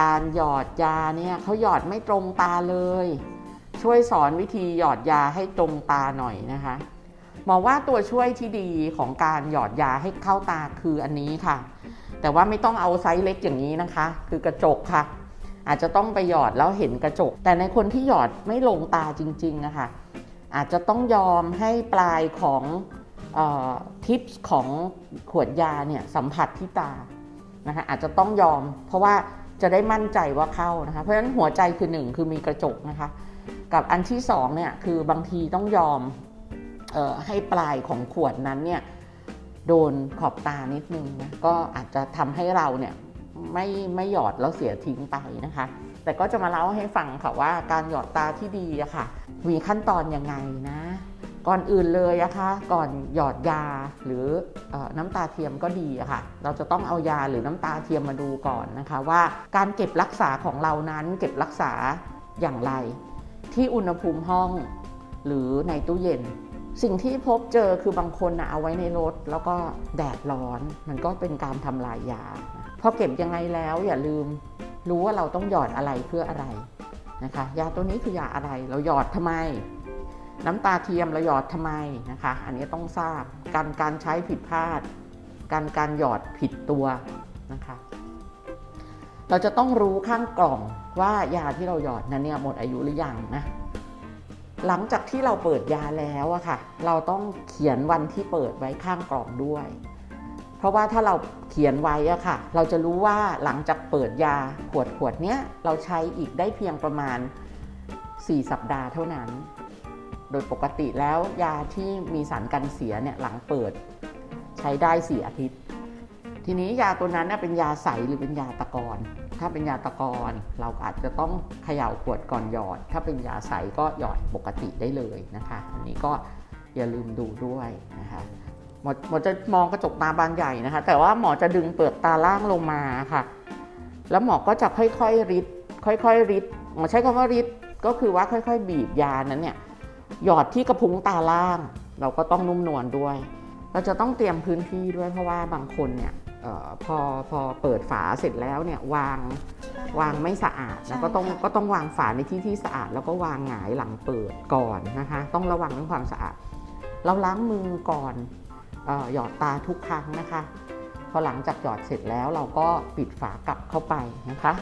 การหยอดยาเนี่ยเขาหยอดไม่ตรงตาเลย ช่วยสอนวิธีหยอดยาให้ตรงตาหน่อยนะคะหมอว่าตัวช่วยที่ดีของการหยอดยาให้เข้าตาคืออันนี้ค่ะ แต่ว่าไม่ต้องเอาไซส์เล็กอย่างนี้นะคะ คือกระจกค่ะ อาจจะต้องไปหยอดแล้วเห็นกระจก แต่ในคนที่หยอดไม่ลงตาจริงๆนะคะอาจจะต้องยอมให้ปลายของทิปของขวดยาเนี่ยสัมผัสที่ตานะคะอาจจะต้องยอม เพราะว่า จะได้มั่นใจว่าเข้านะคะ เพราะฉะนั้นหัวใจคือหนึ่งคือมีกระจกนะคะ กับอันที่สองเนี่ยคือบางทีต้องยอมออให้ปลายของขวดนั้นเนี่ยโดนขอบตานิดนึงนะก็อาจจะทำให้เราเนี่ยไม่ไม่หยอดแล้วเสียทิ้งไปนะคะ แต่ก็จะมาเล่าให้ฟังค่ะว่าการหยอดตาที่ดีอะค่ะ มีขั้นตอนยังไงนะ ก่อนอื่นเลยอะคะก่อนหยอดยาหรืออน้ำตาเทียมก็ดีะค่ะ เราจะต้องเอายาหรือน้ำตาเทียมมาดูก่อนนะคะว่าการเก็บรักษาของเรานั้นเก็บรักษาอย่างไร ที่อุณหภูมิห้องหรือในตู้เย็น สิ่งที่พบเจอคือบางคนนะเอาไว้ในรถ แล้วก็แดดร้อน มันก็เป็นการทำลายยาพอเก็บยังไงแล้วอย่าลืมรู้ว่าเราต้องหยอดอะไรเพื่ออะไรนะคะยาตัวนี้คือยาอะไรเราหยอดทำไม น้ำตาเทียมเราหยอดทำไมนะคะ อันนี้ต้องทราบการการใช้ผิดพลาด การการหยอดผิดตัวนะคะ เราจะต้องรู้ข้างกล่องว่ายาที่เราหยอดนั้นเนี่ยหมดอายุหรือยังนะหลังจากที่เราเปิดยาแล้วอะค่ะ เราต้องเขียนวันที่เปิดไว้ข้างกล่องด้วย เพราะว่าถ้าเราเขียนไว้อะค่ะ เราจะรู้ว่าหลังจากเปิดยาขวดขวดเนี้ยเราใช้อีกได้เพียงประมาณ 4 สัปดาห์เท่านั้น โดยปกติแล้วยาที่มีสารกันเสียเนี่ยหลังเปิดใช้ได้ 4 อาทิตย์ ทีนี้ยาตัวนั้นเน่ยเป็นยาใสหรือเป็นยาตะกอนถ้าเป็นยาตะกอนเราอาจจะต้องเขย่าขวดก่อนหยอด ถ้าเป็นยาใสก็หยอดปกติได้เลยนะคะ อันนี้ก็อย่าลืมดูด้วยนะคะหมอหมอจะมองกระจกตาบานใหญ่นะคะ แต่ว่าหมอจะดึงเปลือกตาล่างลงมาค่ะ แล้วหมอก็จะค่อยๆริดค่อยๆริดหมอใช้คำว่าริดก็คือว่าค่อย ๆ บีบยานั้นเนี่ย หยอดที่กระพุ้งตาล่าง เราก็ต้องนุ่มนวลด้วย เราจะต้องเตรียมพื้นที่ด้วยเพราะว่าบางคนเนี่ยเออพอพอเปิดฝาเสร็จแล้วเนี่ยวางวางไม่สะอาดแล้วก็ต้องก็ต้องวางฝาในที่ที่สะอาด แล้วก็วางหงายหลังเปิดก่อนนะคะ ต้องระวังเรื่องความสะอาด เราล้างมือก่อนเออหยอดตาทุกครั้งนะคะ พอหลังจากหยอดเสร็จแล้วเราก็ปิดฝากลับเข้าไปนะคะ